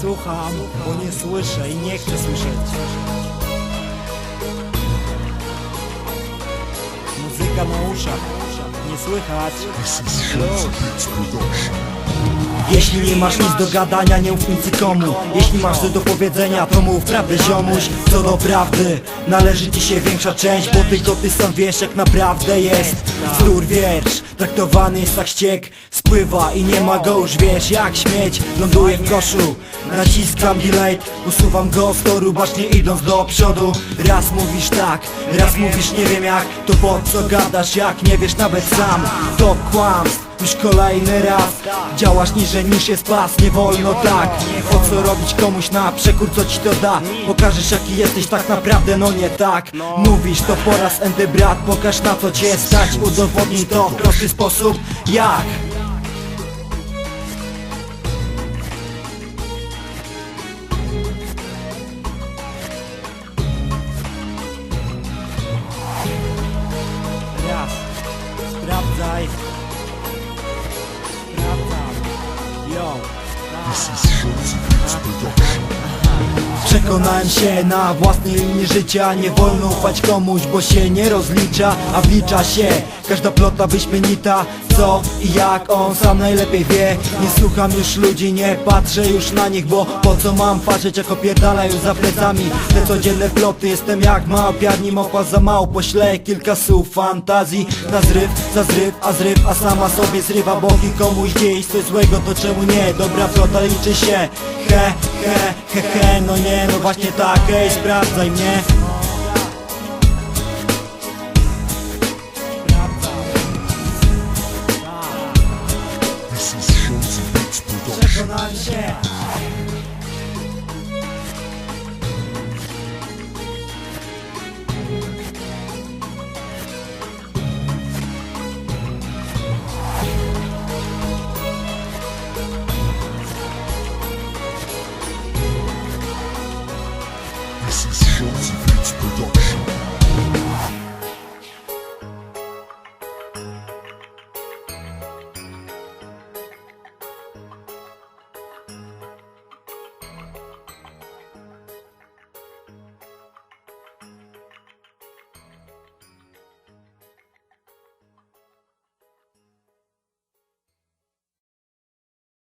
słucham, bo nie słyszę i nie chcę słyszeć. Muzyka na uszach, nie słychać jeśli nie masz nic do gadania, nie uf nic komu Jeśli masz coś do powiedzenia, to mów prawdę ziomuś. Co do prawdy, należy ci się większa część Bo tylko ty sam wiesz jak naprawdę jest. Wtór wiersz, traktowany jest jak ściek Spływa i nie ma go już wiesz jak śmieć. Ląduje w koszu, naciskam delete Usuwam go z toru, bacznie idąc do przodu. Raz mówisz tak, raz mówisz nie wiem jak To po co gadasz jak nie wiesz nawet sam. To kłamstw już kolejny raz. Działasz niżej niż jest pas, nie wolno tak. Po co robić komuś na przekór, co ci to da? Pokażesz jaki jesteś tak naprawdę, no nie tak. Mówisz to po raz enty brat, pokaż na co cię stać. Udowodnij to w prosty sposób, jak? Raz, sprawdzaj Przekonałem się na własnej linii życia Nie wolno ufać komuś, bo się nie rozlicza A wlicza się każda plota wyśmienita Co i jak on sam najlepiej wie. Nie słucham już ludzi, nie patrzę już na nich Bo po co mam patrzeć jak opierdalają za plecami? Te codzienne ploty, jestem jak małpiarni Mopa za mało, poślę kilka słów fantazji Na zryw, za zryw, a zryw, a sama sobie zrywa. Boki komuś gdzieś coś złego, to czemu nie? Dobra plota liczy się. He, he, he, he, no nie, no właśnie tak, ej, sprawdzaj mnie yalan This is Joseph Beats Production.